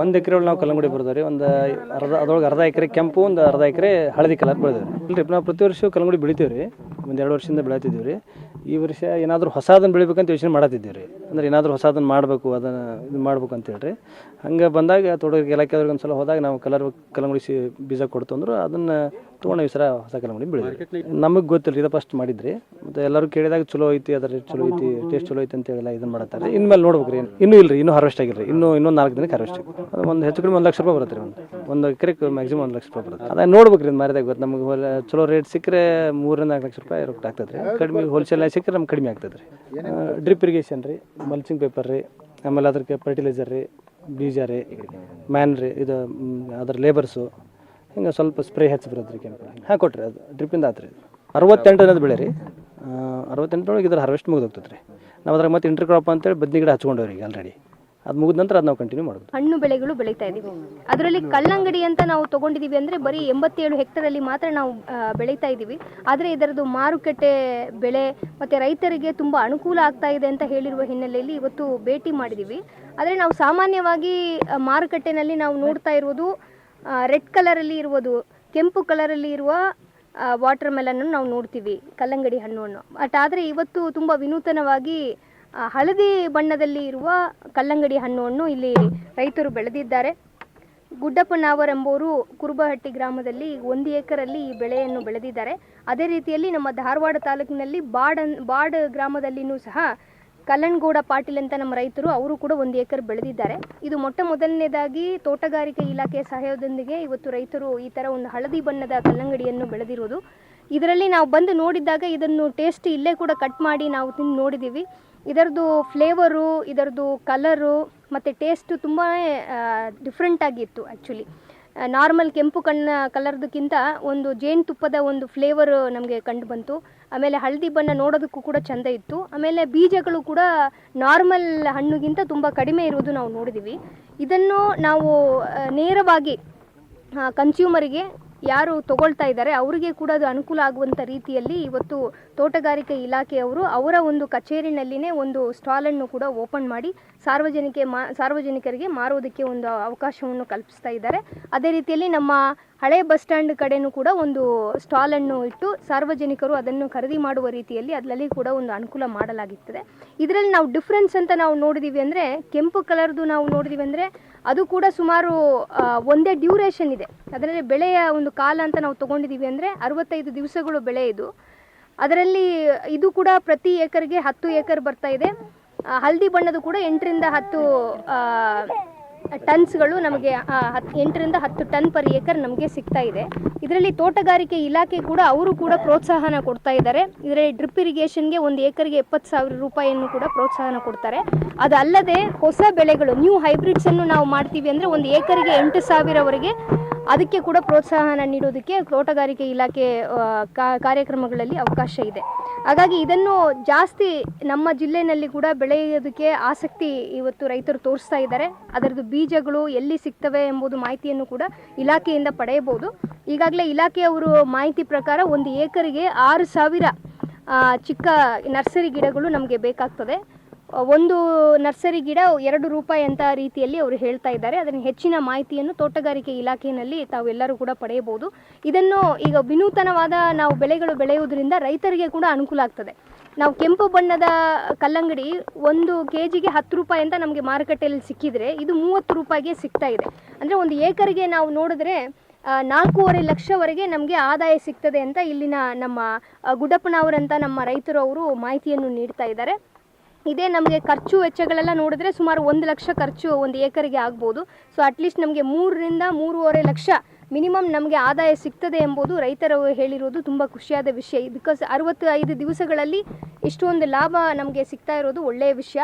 ಒಂದು ಎಕರೆ ಒಳಗೆ ನಾವು ಕಲ್ಲಂಗಡಿ ಬರ್ದವ್ರಿ ಒಂದು ಅರ್ಧ, ಅದ್ರೊಳಗೆ ಅರ್ಧ ಎಕರೆ ಕೆಂಪು, ಒಂದು ಅರ್ಧ ಎಕರೆ ಹಳದಿ ಕಲರ್ ಬೆಳೆದೇವೆ ಇಲ್ರಿ, ನಾವು ಪ್ರತಿ ವರ್ಷ ಕಲ್ಲಂಗಡಿ ಬೆಳಿತೀವಿ ರೀ ಒಂದು ಎರಡು ವರ್ಷದಿಂದ ಬೆಳತಿದ್ದೀವಿ ರೀ ಈ ವರ್ಷ ಏನಾದರೂ ಹೊಸದನ್ನು ಬೆಳಿಬೇಕಂತ ಯೋಚನೆ ಮಾಡತ್ತಿದ್ದೀವಿ ರೀ ಅಂದ್ರೆ ಏನಾದರೂ ಹೊಸದನ್ನು ಮಾಡಬೇಕು, ಅದನ್ನು ಇದು ಮಾಡ್ಬೇಕು ಅಂತ ಹೇಳ್ರಿ. ಹಂಗೆ ಬಂದಾಗ ತೋಟಗಾರಿಕೆ ಇಲಾಖೆಯವ್ರಿಗೆ ಒಂದು ಸಲ ಹೋದಾಗ ನಾವು ಕಲರ್ ಕಲ್ಲಂಗಡಿ ಸಿ, ಬೀಜ ಕೊಡ್ತು ಅಂದ್ರೆ ಅದನ್ನು ತೊಗೊಂಡು ಈ ಹೊಸ ಕಲ್ಲಂಗಡಿ ಬೆಳೆದ್ವಿ ನಮಗೆ ಗೊತ್ತಿಲ್ಲ ಇದು ಫಸ್ಟ್ ಮಾಡಿದ್ರಿ. ಮತ್ತು ಎಲ್ಲರೂ ಕೇಳಿದಾಗ ಚಲೋ ಐತಿ ಅದ್ರ ರೇಟ್ ಚಲೋ ಐತಿ ಟೇಸ್ಟ್ ಚಲೋ ಐತಿ ಅಂತ ಹೇಳಿ ಇದನ್ನ ಮಾಡತ್ತಾರೆ. ಇನ್ಮೇಲೆ ನೋಡ್ಬೇಕು ರೀ ಇನ್ನೂ ಇಲ್ಲ ರೀ ಇನ್ನೂ ಹಾರ್ವೆಸ್ಟ್ ಆಗಿಲ್ಲ ರೀ ಇನ್ನೂ ಇನ್ನೊಂದು ನಾಲ್ಕು ದಿನಕ್ಕೆ ಹಾರ್ವೆಸ್ಟ್ ಆಗಿ ಅದು ಒಂದು ಹೆಚ್ಚು ಕಡಿಮೆ ಒಂದು ಲಕ್ಷ ರೂಪಾಯಿ ಬರುತ್ತೆ ರೀ ಒಂದು. ಒಂದು ಎಕರೆಗೆ ಮ್ಯಾಕ್ಸಿಮಮ್ ಒಂದು ಲಕ್ಷ ರೂಪಾಯಿ ಬರುತ್ತೆ. ಅದೇ ನೋಡ್ಬೇಕು ರೀ ಮಾರಿದಾಗ ಗೊತ್ತು ನಮಗೆ ಹೊಲ ಚಲೋ ರೇಟ್ ಸಿಕ್ಕರೆ ಮೂರರಿಂದ ನಾಲ್ಕು ಲಕ್ಷ ರೂಪಾಯಿ ರೊಕ್ಕ ಆಗ್ತದೆ ರೀ. ಕಡಿಮೆ ಹೋಲ್ಸೇಲ್ ಸಿಕ್ಕರೆ ನಮ್ಗೆ ಕಡಿಮೆ ಆಗ್ತದೆ ರೀ. ಡ್ರಿಪ್ ಇರಿಗೇಷನ್ ರೀ ಮಲ್ಚಿಂಗ್ ಪೇಪರ್ ರೀ ಆಮೇಲೆ ಅದಕ್ಕೆ ಫರ್ಟಿಲೈಸರ್ ರೀ ಬೀಜ ರೀ ಮ್ಯಾನ್ ರೀ ಇದು ಅದರ ಅದ್ರ ಲೇಬರ್ಸು ಹಿಂಗೆ ಸ್ವಲ್ಪ ಸ್ಪ್ರೇ ಹೆಚ್ಚು ಬರೋದ್ರಿ ರೀ ಕೆಮಿಕಲ್ ಹಾಂ ಕೊಟ್ರಿ ಅದು ಡ್ರಿಪ್ಪಿಂದ ಆತ್ರಿ ರೀ ಅರವತ್ತೆಂಟು ಅನ್ನೋದು ಬೆಳೆ ರೀ. ಅರವತ್ತೆಂಟರೊಳಗೆ ಇದ್ರ ಹಾರ್ವೆಸ್ಟ್ ಮುಗಿದೋಗ್ತದೆ ರೀ. ನಾವು ಅದ್ರಾಗ ಮತ್ತೆ ಇಂಟರ್ ಕ್ರಾಪ್ ಅಂತೇಳಿ ಬದ್ನಿ ಗಿಡ ಹಚ್ಕೊಂಡವ್ರಿ ಆಲ್ರೆಡಿ ಅದು ಮುಗಿದ ನಂತರ ಅದು ನಾವು ಕಂಟಿನ್ಯೂ ಮಾಡೋದು. ಹಣ್ಣು ಬೆಳೆಗಳು ಬೆಳೀತಾ ಇದೀವಿ. ಅದರಲ್ಲಿ ಕಲ್ಲಂಗಡಿ ಅಂತ ನಾವು ತಗೊಂಡಿದೀವಿ ಅಂದ್ರೆ ಬರೀ ಎಂಬತ್ತೇಳು ಹೆಕ್ಟರಲ್ಲಿ ಮಾತ್ರ ನಾವು ಬೆಳೀತಾ ಇದ್ದೀವಿ ಆದರೆ ಇದರದ್ದು ಮಾರುಕಟ್ಟೆ ಬೆಳೆ ಮತ್ತೆ ರೈತರಿಗೆ ತುಂಬಾ ಅನುಕೂಲ ಆಗ್ತಾ ಇದೆ ಅಂತ ಹೇಳಿರುವ ಹಿನ್ನೆಲೆಯಲ್ಲಿ ಇವತ್ತು ಭೇಟಿ ಮಾಡಿದೀವಿ. ಆದರೆ ನಾವು ಸಾಮಾನ್ಯವಾಗಿ ಮಾರುಕಟ್ಟೆಯಲ್ಲಿ ನಾವು ನೋಡ್ತಾ ಇರುವುದು ರೆಡ್ ಕಲರಲ್ಲಿ ಇರುವುದು ಕೆಂಪು ಕಲರಲ್ಲಿ ಇರುವ ವಾಟರ್ ಮೆಲನ್ ನಾವು ನೋಡ್ತೀವಿ, ಕಲ್ಲಂಗಡಿ ಹಣ್ಣನ್ನು ಬಟ್ ಆದರೆ ಇವತ್ತು ತುಂಬ ವಿನೂತನವಾಗಿ ಹಳದಿ ಬಣ್ಣದಲ್ಲಿ ಇರುವ ಕಲ್ಲಂಗಡಿ ಹಣ್ಣನ್ನು ಇಲ್ಲಿ ರೈತರು ಬೆಳೆದಿದ್ದಾರೆ. ಗುಡ್ಡಪ್ಪನಾವರ್ ಎಂಬುವರು ಕುರುಬಹಟ್ಟಿ ಗ್ರಾಮದಲ್ಲಿ ಒಂದು ಎಕರಲ್ಲಿ ಈ ಬೆಳೆಯನ್ನು ಬೆಳೆದಿದ್ದಾರೆ. ಅದೇ ರೀತಿಯಲ್ಲಿ ನಮ್ಮ ಧಾರವಾಡ ತಾಲೂಕಿನಲ್ಲಿ ಬಾಡ್ ಬಾಡ್ ಗ್ರಾಮದಲ್ಲಿನೂ ಸಹ ಕಲ್ಲಣ್ಗೌಡ ಪಾಟೀಲ್ ಅಂತ ನಮ್ಮ ರೈತರು, ಅವರು ಕೂಡ ಒಂದು ಎಕರೆ ಬೆಳೆದಿದ್ದಾರೆ. ಇದು ಮೊಟ್ಟ ಮೊದಲನೇದಾಗಿ ತೋಟಗಾರಿಕೆ ಇಲಾಖೆಯ ಸಹಾಯದೊಂದಿಗೆ ಇವತ್ತು ರೈತರು ಈ ಥರ ಒಂದು ಹಳದಿ ಬಣ್ಣದ ಕಲ್ಲಂಗಡಿಯನ್ನು ಬೆಳೆದಿರೋದು. ಇದರಲ್ಲಿ ನಾವು ಬಂದು ನೋಡಿದಾಗ ಇದನ್ನು ಟೇಸ್ಟ್ ಇಲ್ಲೇ ಕೂಡ ಕಟ್ ಮಾಡಿ ನಾವು ತಿಂದು ನೋಡಿದ್ದೀವಿ ಇದರದ್ದು ಫ್ಲೇವರು ಇದರದ್ದು ಕಲರು ಮತ್ತು ಟೇಸ್ಟು ತುಂಬಾ ಡಿಫ್ರೆಂಟ್ ಆಗಿತ್ತು ಆ್ಯಕ್ಚುಲಿ ನಾರ್ಮಲ್ ಕೆಂಪು ಕಣ್ಣ ಕಲರ್ದಕ್ಕಿಂತ ಒಂದು ಜೇನುತುಪ್ಪದ ಒಂದು ಫ್ಲೇವರ್ ನಮಗೆ ಕಂಡು ಬಂತು. ಆಮೇಲೆ ಹಳದಿ ಬಣ್ಣ ನೋಡೋದಕ್ಕೂ ಕೂಡ ಚೆಂದ ಇತ್ತು. ಆಮೇಲೆ ಬೀಜಗಳು ಕೂಡ ನಾರ್ಮಲ್ ಹಣ್ಣುಗಿಂತ ತುಂಬ ಕಡಿಮೆ ಇರುವುದು ನಾವು ನೋಡಿದ್ದೀವಿ ಇದನ್ನು ನಾವು ನೇರವಾಗಿ ಕನ್ಸ್ಯೂಮರಿಗೆ ಯಾರು ತಗೊಳ್ತಾ ಇದ್ದಾರೆ, ಅವರಿಗೆ ಕೂಡ ಅದು ಅನುಕೂಲ ಆಗುವಂಥ ರೀತಿಯಲ್ಲಿ ಇವತ್ತು ತೋಟಗಾರಿಕೆ ಇಲಾಖೆಯವರು ಅವರ ಒಂದು ಕಚೇರಿನಲ್ಲಿನೇ ಒಂದು ಸ್ಟಾಲನ್ನು ಕೂಡ ಓಪನ್ ಮಾಡಿ ಸಾರ್ವಜನಿಕ ಮಾ, ಸಾರ್ವಜನಿಕರಿಗೆ ಮಾರುವುದಕ್ಕೆ ಒಂದು ಅವಕಾಶವನ್ನು ಕಲ್ಪಿಸ್ತಾ ಇದ್ದಾರೆ. ಅದೇ ರೀತಿಯಲ್ಲಿ ನಮ್ಮ ಹಳೆ ಬಸ್ ಸ್ಟ್ಯಾಂಡ್ ಕಡೆನೂ ಕೂಡ ಒಂದು ಸ್ಟಾಲನ್ನು ಇಟ್ಟು ಸಾರ್ವಜನಿಕರು ಅದನ್ನು ಖರೀದಿ ಮಾಡುವ ರೀತಿಯಲ್ಲಿ ಅದರಲ್ಲಿ ಕೂಡ ಒಂದು ಅನುಕೂಲ ಮಾಡಲಾಗುತ್ತದೆ. ಇದರಲ್ಲಿ ನಾವು ಡಿಫ್ರೆನ್ಸ್ ಅಂತ ನಾವು ನೋಡಿದೀವಿ ಅಂದರೆ ಕೆಂಪು ಕಲರ್ದು ನಾವು ನೋಡಿದೀವಿ ಅಂದರೆ ಅದು ಕೂಡ ಸುಮಾರು ಒಂದೇ ಡ್ಯೂರೇಷನ್ ಇದೆ. ಅದರಲ್ಲಿ ಬೆಳೆಯ ಒಂದು ಕಾಲ ಅಂತ ನಾವು ತೊಗೊಂಡಿದ್ದೀವಿ ಅಂದರೆ ಅರವತ್ತೈದು ದಿವಸಗಳು ಬೆಳೆ ಇದು. ಅದರಲ್ಲಿ ಇದು ಕೂಡ ಪ್ರತಿ ಏಕರ್ಗೆ ಹತ್ತು ಏಕರ್ ಬರ್ತಾ ಇದೆ. ಹಳದಿ ಬಣ್ಣದು ಕೂಡ ಎಂಟರಿಂದ ಹತ್ತು ಟನ್ಸ್ಗಳು ನಮಗೆ ಹತ್ತು ಹತ್, ಎಂಟರಿಂದ ಹತ್ತು ಟನ್ ಪರ್ ಏಕರ್ ನಮಗೆ ಸಿಗ್ತಾ ಇದೆ. ಇದರಲ್ಲಿ ತೋಟಗಾರಿಕೆ ಇಲಾಖೆ ಕೂಡ ಅವರು ಕೂಡ ಪ್ರೋತ್ಸಾಹನ ಕೊಡ್ತಾ ಇದ್ದಾರೆ. ಇದರಲ್ಲಿ ಡ್ರಿಪ್ ಇರಿಗೇಷನ್ಗೆ ಒಂದು ಏಕರ್ಗೆ ಎಪ್ಪತ್ತು ಸಾವಿರ ರೂಪಾಯಿಯನ್ನು ಕೂಡ ಪ್ರೋತ್ಸಾಹನ ಕೊಡ್ತಾರೆ. ಅದಲ್ಲದೆ ಹೊಸ ಬೆಳೆಗಳು, ನ್ಯೂ ಹೈಬ್ರಿಡ್ಸನ್ನು ನಾವು ಮಾಡ್ತೀವಿ ಅಂದರೆ ಒಂದು ಏಕರಿಗೆ ಎಂಟು ಸಾವಿರವರೆಗೆ ಅದಕ್ಕೆ ಕೂಡ ಪ್ರೋತ್ಸಾಹನ ನೀಡೋದಕ್ಕೆ ತೋಟಗಾರಿಕೆ ಇಲಾಖೆ ಕಾರ್ಯಕ್ರಮಗಳಲ್ಲಿ ಅವಕಾಶ ಇದೆ. ಹಾಗಾಗಿ ಇದನ್ನು ಜಾಸ್ತಿ ನಮ್ಮ ಜಿಲ್ಲೆಯಲ್ಲಿ ಕೂಡ ಬೆಳೆಯೋದಕ್ಕೆ ಆಸಕ್ತಿ ಇವತ್ತು ರೈತರು ತೋರಿಸ್ತಾ ಇದ್ದಾರೆ. ಅದರದ್ದು ಬೀಜಗಳು ಎಲ್ಲಿ ಸಿಗ್ತವೆ ಎಂಬುದು ಮಾಹಿತಿಯನ್ನು ಕೂಡ ಇಲಾಖೆಯಿಂದ ಪಡೆಯಬಹುದು. ಈಗಾಗಲೇ ಇಲಾಖೆಯವರು ಮಾಹಿತಿ ಪ್ರಕಾರ ಒಂದು ಏಕರಿಗೆ ಆರು ಸಾವಿರ ಚಿಕ್ಕ ನರ್ಸರಿ ಗಿಡಗಳು ನಮಗೆ ಬೇಕಾಗ್ತದೆ. ಒಂದು ನರ್ಸರಿ ಗಿಡ ಎರಡು ರೂಪಾಯಿ ಅಂತ ರೀತಿಯಲ್ಲಿ ಅವರು ಹೇಳ್ತಾ ಇದ್ದಾರೆ. ಅದನ್ನು ಹೆಚ್ಚಿನ ಮಾಹಿತಿಯನ್ನು ತೋಟಗಾರಿಕೆ ಇಲಾಖೆಯಲ್ಲಿ ತಾವೆಲ್ಲರೂ ಕೂಡ ಪಡೆಯಬಹುದು. ಇದನ್ನು ಈಗ ವಿನೂತನವಾದ ನಾವು ಬೆಳೆಗಳು ಬೆಳೆಯುವುದರಿಂದ ರೈತರಿಗೆ ಕೂಡ ಅನುಕೂಲ ಆಗ್ತದೆ. ನಾವು ಕೆಂಪು ಬಣ್ಣದ ಕಲ್ಲಂಗಡಿ ಒಂದು ಕೆ ಜಿಗೆ ಹತ್ತು ರೂಪಾಯಿ ಅಂತ ನಮಗೆ ಮಾರುಕಟ್ಟೆಯಲ್ಲಿ ಸಿಕ್ಕಿದ್ರೆ ಇದು ಮೂವತ್ತು ರೂಪಾಯಿಗೆ ಸಿಗ್ತಾ ಇದೆ. ಅಂದರೆ ಒಂದು ಏಕರಿಗೆ ನಾವು ನೋಡಿದ್ರೆ ನಾಲ್ಕೂವರೆ ಲಕ್ಷವರೆಗೆ ನಮಗೆ ಆದಾಯ ಸಿಗ್ತದೆ ಅಂತ ಇಲ್ಲಿನ ನಮ್ಮ ಗುಡ್ಡಪ್ಪನವರಂತ ನಮ್ಮ ರೈತರು ಅವರು ಮಾಹಿತಿಯನ್ನು ನೀಡ್ತಾ ಇದ್ದಾರೆ. ಇದೇ. ನಮಗೆ ಖರ್ಚು ವೆಚ್ಚಗಳೆಲ್ಲ ನೋಡಿದ್ರೆ ಸುಮಾರು ಒಂದು ಲಕ್ಷ ಖರ್ಚು ಒಂದು ಏಕರಿಗೆ ಆಗ್ಬೋದು. ಸೊ ಅಟ್ಲೀಸ್ಟ್ ನಮಗೆ ಮೂರರಿಂದ ಮೂರುವರೆ ಲಕ್ಷ ಮಿನಿಮಮ್ ನಮಗೆ ಆದಾಯ ಸಿಗ್ತದೆ ಎಂಬುದು ರೈತರು ಹೇಳಿರೋದು ತುಂಬ ಖುಷಿಯಾದ ವಿಷಯ. ಬಿಕಾಸ್ ಅರವತ್ತು ಐದು ದಿವಸಗಳಲ್ಲಿ ಇಷ್ಟೊಂದು ಲಾಭ ನಮಗೆ ಸಿಗ್ತಾ ಇರೋದು ಒಳ್ಳೆಯ ವಿಷಯ.